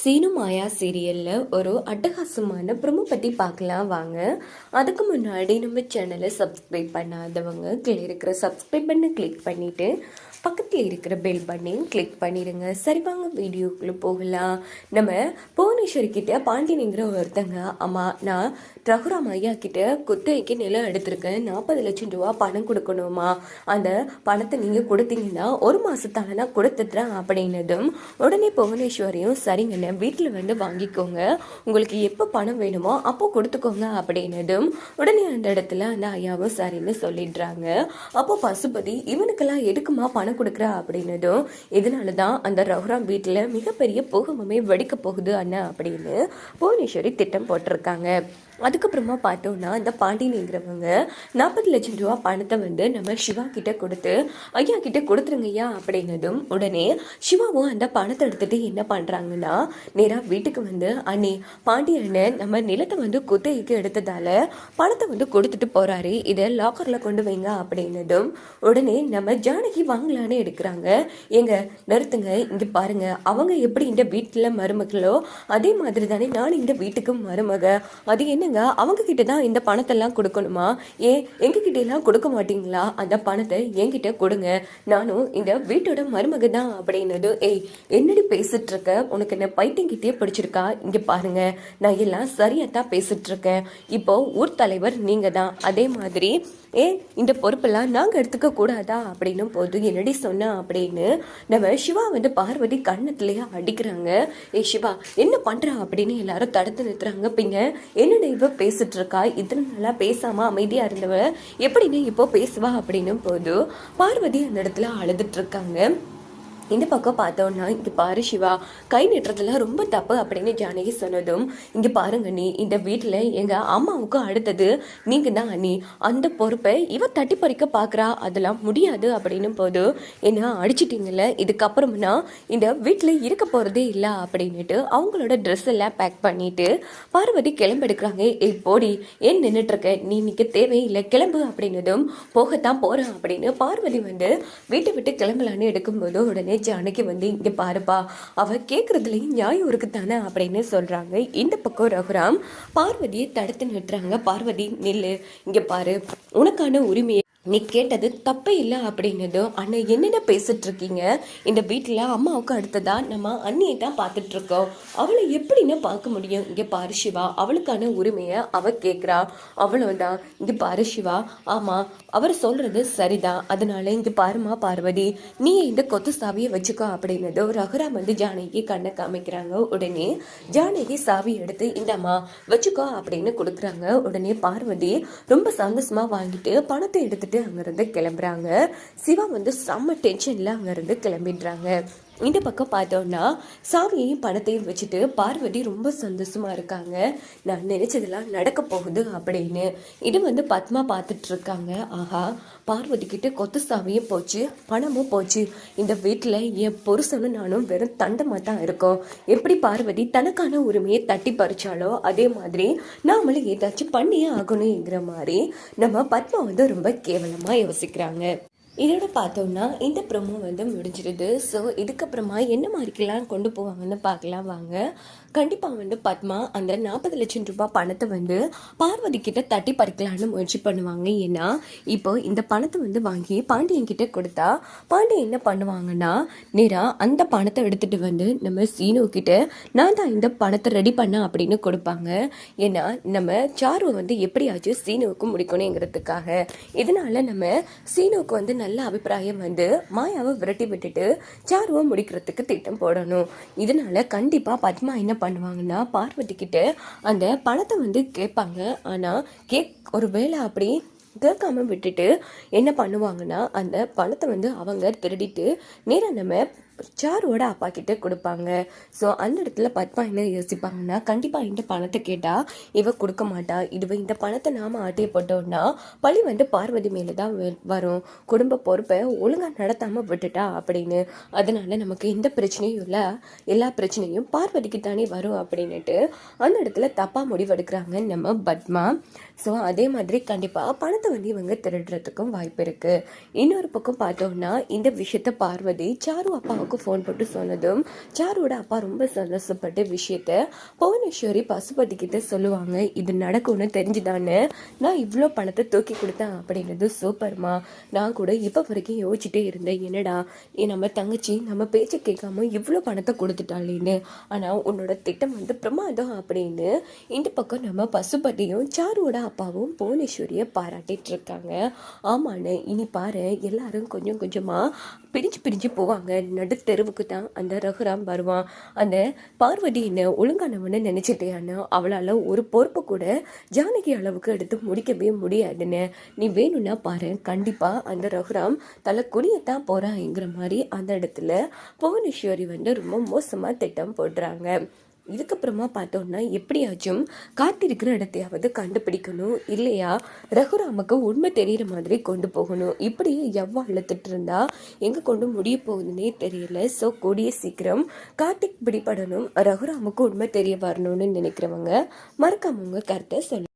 சீனு மாயா சீரியலில் ஒரு அட்டகாசமான ப்ரொமோ பற்றி பார்க்கலாம் வாங்க. அதுக்கு முன்னாடி நம்ம சேனலை சப்ஸ்கிரைப் பண்ணாதவங்க கீழே இருக்கிற சப்ஸ்கிரைப் பண்ண கிளிக் பண்ணிவிட்டு பக்கத்தில் இருக்கிற பெல் பட்டனையும் கிளிக் பண்ணிடுங்க. சரி வாங்க வீடியோக்குள்ளே போகலாம். நம்ம புவனேஸ்வரி கிட்ட பாண்டியனுங்கிற ஒருத்தங்க அம்மா நான் ரகுராம் ஐயா கிட்ட குத்தகைக்கு நிலம் எடுத்திருக்கேன் நாற்பது லட்சம் ரூபா பணம் கொடுக்கணுமா? அந்த பணத்தை நீங்கள் கொடுத்தீங்கன்னா ஒரு மாதத்தால நான் கொடுத்துட்றேன் அப்படின்னதும் உடனே புவனேஸ்வரியும் சரிங்கண்ணே வீட்டில் வந்து வாங்கிக்கோங்க. உங்களுக்கு எப்போ பணம் வேணுமோ அப்போ கொடுத்துக்கோங்க அப்படின்னதும் உடனே அந்த இடத்துல அந்த ஐயாவும் சரின்னு சொல்லிடுறாங்க. அப்போ பசுபதி இவனுக்கெல்லாம் எதுக்குமா பணம் கொடுக்குற? அப்படின்னதும் இதனால தான் அந்த ரகுராம் வீட்டில் மிகப்பெரிய பூகம்பமே வெடிக்க போகுது அண்ணா அப்படின்னு புவனேஸ்வரி திட்டம் போட்டிருக்காங்க. அதுக்கப்புறமா பார்த்தோன்னா இந்த பாண்டியனுங்கிறவங்க நாற்பது லட்சம் ரூபா பணத்தை வந்து நம்ம சிவா கிட்ட கொடுத்து ஐயா கிட்ட கொடுத்துருங்கய்யா அப்படின்னதும் உடனே சிவாவும் அந்த பணத்தை எடுத்துட்டு என்ன பண்ணுறாங்கன்னா நேராக வீட்டுக்கு வந்து அண்ணே பாண்டியண்ணன் நம்ம நிலத்தை வந்து குத்தகைக்கு எடுத்ததால பணத்தை வந்து கொடுத்துட்டு போறாரு இதை லாக்கரில் கொண்டு வைங்க அப்படின்னதும் உடனே நம்ம ஜானகி வாங்கலான்னு எடுக்கிறாங்க. எங்க நிறுத்துங்க இங்க பாருங்க அவங்க எப்படி இந்த வீட்டில் மருமகளோ அதே மாதிரி தானே நான் இந்த வீட்டுக்கு மருமக அது என்ன என்னங்க அவங்க கிட்ட தான் இந்த பணத்தெல்லாம் கொடுக்கணுமா? ஏன் எங்க எல்லாம் கொடுக்க மாட்டீங்களா? அந்த பணத்தை என்கிட்ட கொடுங்க. நானும் இந்த வீட்டோட மருமக தான் அப்படின்னது ஏய் என்னடி பேசிட்டு இருக்க உனக்கு என்ன பைத்தியங்கிட்டே பிடிச்சிருக்கா? இங்க பாருங்க நான் எல்லாம் சரியா தான் பேசிட்டு இருக்கேன் இப்போ ஊர் தலைவர் நீங்க தான் அதே மாதிரி ஏன் இந்த பொறுப்பெல்லாம் நாங்கள் எடுத்துக்க கூடாதா? அப்படின்னும் போது என்னடி சொன்னா அப்படின்னு நம்ம சிவா வந்து பார்வதி கண்ணத்துலேயே அடிக்கிறாங்க. ஏ சிவா என்ன பண்ணுறா அப்படின்னு எல்லாரும் தடுத்து நிறுத்துறாங்க. பின்ன என்னடா இவ பேசிட்டு இருக்கா இத்தனை நாளாக பேசாமல் அமைதியாக இருந்தவ எப்படின்னு இப்போ பேசுவா? அப்படின்னும் போது பார்வதி அந்த இடத்துல அழுதுட்டு இருக்காங்க. இந்த பக்கம் பார்த்தோம்னா இங்கே பாரு சிவா கை நீட்டுறதுல ரொம்ப தப்பு அப்படின்னு ஜானகி சொன்னதும் இங்கே பாருங்க நீ இந்த வீட்டில் எங்கள் அம்மாவுக்கு அடுத்தது நீங்கள் தான் அண்ணி. அந்த பொறுப்பை இவ தட்டி பறிக்க பார்க்குறா அதெல்லாம் முடியாது அப்படின்னும் போது என்ன அடிச்சிட்டிங்கல்ல இதுக்கப்புறம்னா இந்த வீட்டில் இருக்க போகிறதே இல்லை அப்படின்னுட்டு அவங்களோட ட்ரெஸ் எல்லாம் பேக் பண்ணிட்டு பார்வதி கிளம்பெடுக்கிறாங்க. ஏய் போடி ஏன் நின்றுட்டுருக்க நீ நிற்க தேவையில்லை கிளம்பு அப்படின்னதும் போகத்தான் போகிறேன் அப்படின்னு பார்வதி வந்து வீட்டை விட்டு கிளம்பலான்னு எடுக்கும்போது உடனே ஜானகி வந்து இங்கே பாருப்பா அவ கேட்குறதுலையும் நியாயம் இருக்குதானே? அப்படின்னு சொல்கிறாங்க இந்த பக்கம் ரகுராம் பார்வதியை தடுத்து நிறுத்துறாங்க. பார்வதி நில்லு. இங்கே பாரு. உனக்கான உரிமையை நீ கேட்டது தப்பே இல்லை அப்படின்னதும் அண்ணன் என்னென்ன பேசிட்டு இருக்கீங்க இந்த வீட்டில் அம்மாவுக்கு அடுத்ததாக நம்ம அண்ணியை தான் பார்த்துட்டு இருக்கோம் அவளை எப்படின்னு பார்க்க முடியும்? இங்கே பாரு சிவா அவளுக்கான உரிமையை அவ கேட்குறா தான் இங்கே பாரு சிவா ஆமாம் அவர் சொல்கிறது சரிதான். அதனால இங்கே பாருமா பார்வதி நீ இந்த கொத்து சாவியை வச்சுக்கோ அப்படின்னதும் ரகுராம் வந்து ஜானகி கண்ணை காமிக்கிறாங்க. உடனே ஜானகி சாவி எடுத்து இந்தம்மா வச்சுக்கோ அப்படின்னு கொடுக்குறாங்க. உடனே பார்வதி ரொம்ப சந்தோஷமாக வாங்கிட்டு பணத்தை எடுத்துட்டு அங்கிருந்து கிளம்புறாங்க. சிவா வந்து செம்ம டென்ஷன்ல அங்கிருந்து கிளம்பிடுறாங்க. இந்த பக்கம் பார்த்தோம்னா சாவியையும் பணத்தையும் வச்சுட்டு பார்வதி ரொம்ப சந்தோஷமாக இருக்காங்க. நான் நினச்சதெல்லாம் நடக்க போகுது அப்படின்னு. இது வந்து பத்மா பார்த்துட்டு இருக்காங்க. ஆஹா பார்வதி கிட்ட கொத்து சாவியும் போச்சு பணமும் போச்சு. இந்த வீட்டில் என் புருஷனும் நானும் வெறும் தண்டமாக தான் இருக்கோம். எப்படி பார்வதி தனக்கான உரிமையை தட்டி பறிச்சாலோ அதே மாதிரி நாமளும் ஏதாச்சும் பண்ணியே ஆகணுங்கிற மாதிரி நம்ம பத்மா வந்து ரொம்ப கேவலமாக யோசிக்கிறாங்க. இதோட பார்த்தோம்னா இந்த ப்ரோமோ வந்து முடிஞ்சிருது. ஸோ இதுக்கப்புறமா என்ன மாதிரிக்கெல்லாம் கொண்டு போவாங்கன்னு பார்க்கலாம் வாங்க. கண்டிப்பாக வந்து பத்மா அந்த நாற்பது லட்சம் ரூபாய் பணத்தை வந்து பார்வதி கிட்ட தட்டி பறிக்கலான்னு முயற்சி பண்ணுவாங்க. ஏன்னா இப்போ இந்த பணத்தை வந்து வாங்கி பாண்டியன் கிட்ட கொடுத்தா பாண்டியன் என்ன பண்ணுவாங்கன்னா நேராக அந்த பணத்தை எடுத்துட்டு வந்து நம்ம சீனு கிட்ட நான் தான் இந்த பணத்தை ரெடி பண்ண அப்படின்னு கொடுப்பாங்க. ஏன்னா நம்ம சாருவை வந்து எப்படியாச்சும் சீனுவுக்கு முடிக்கணுங்கிறதுக்காக. இதனால நம்ம சீனுவுக்கு வந்து நல்ல அபிப்பிராயம் வந்து மாயாவை விரட்டி விட்டுட்டு சாருவை முடிக்கிறதுக்கு திட்டம் போடணும். இதனால கண்டிப்பாக பத்மா என்ன பண்ணுவாங்கன்னா பார்வதி கிட்ட அந்த பணத்தை வந்து கேட்பாங்க. ஆனால் கேக் ஒரு வேளை அப்படி கேட்காம விட்டுட்டு என்ன பண்ணுவாங்கன்னா அந்த பணத்தை வந்து அவங்க திருடிட்டு நேராக நம்ம சாருவோட அப்பா கிட்டே கொடுப்பாங்க. ஸோ அந்த இடத்துல பத்மா என்ன யோசிப்பாங்கன்னா கண்டிப்பாக இந்த பணத்தை கேட்டால் இவ கொடுக்க மாட்டா. இதுவே இந்த பணத்தை நாம் ஆட்டிய போட்டோம்னா பழி வந்து பார்வதி மேலே தான் வ- வரும். குடும்ப பொறுப்பை ஒழுங்காக நடத்தாமல் விட்டுட்டா அப்படின்னு. அதனால நமக்கு எந்த பிரச்சனையும் இல்லை. எல்லா பிரச்சனையும் பார்வதிக்கு தானே வரும் அப்படின்னுட்டு அந்த இடத்துல தப்பாக முடிவெடுக்கிறாங்க நம்ம பத்மா. ஸோ அதே மாதிரி கண்டிப்பாக பணத்தை வந்து இவங்க திருடுறதுக்கும் வாய்ப்பு இருக்குது இன்னொரு பக்கம் பார்த்தோம்னா இந்த விஷயத்த பார்வதி சாரு அப்பாவுக்கு அப்பாவுக்கு ஃபோன் போட்டு சொன்னதும் சாருவோட அப்பா ரொம்ப சந்தோஷப்பட்ட விஷயத்த புவனேஸ்வரி பசுபதி கிட்ட சொல்லுவாங்க. இது நடக்கும்னு தெரிஞ்சுதானே? நான் இவ்வளோ பணத்தை தூக்கி கொடுத்தேன் அப்படின்றது சூப்பர்மா. நான் கூட இப்போ வரைக்கும் யோசிச்சுட்டே இருந்தேன். என்னடா நம்ம தங்கச்சி நம்ம பேச்சை கேட்காம இவ்வளோ பணத்தை கொடுத்துட்டாளேன்னு. ஆனால் உன்னோட திட்டம் வந்து பிரமாதம் அப்படின்னு இந்த பக்கம் நம்ம பசுபதியும் சாருவோட அப்பாவும் புவனேஸ்வரியை பாராட்டிட்டு இருக்காங்க. ஆமாண்ணே இனி பாரு எல்லாரும் கொஞ்சம் கொஞ்சமாக பிரிஞ்சு பிரிஞ்சு போவாங்க. நடு தெருவுக்கு தான் அந்த ரகுராம் வருவான். அந்த பார்வதி ஒழுங்கானவனு ஒழுங்கானவன்னு நினச்சிட்டேன்னு அவளால் ஒரு பொறுப்பு கூட ஜானகி அளவுக்கு எடுத்து முடிக்கவே முடியாதுன்னு. நீ வேணும்னா பாரு கண்டிப்பாக அந்த ரகுராம் தலை குனியத்தான் போகிறாங்கிற மாதிரி அந்த இடத்துல புவனேஸ்வரி வந்து ரொம்ப மோசமாக திட்டம் போடுறாங்க. இதுக்கப்புறமா பார்த்தோன்னா எப்படியாச்சும் காத்திருக்கிற இடத்தையாவது கண்டுபிடிக்கணும். இல்லையா? ரகுராமுக்கு உண்மை தெரிகிற மாதிரி கொண்டு போகணும். இப்படியே எவ்வளோ அழுத்துட்டு இருந்தா எங்கே கொண்டு முடிய போகுதுன்னே தெரியல. ஸோ கூடிய சீக்கிரம் கார்த்திக் பிடிபடணும். ரகுராமுக்கு உண்மை தெரிய வரணும்னு நினைக்கிறவங்க மறக்காம உங்கள் கருத்தை சொல்லுங்க.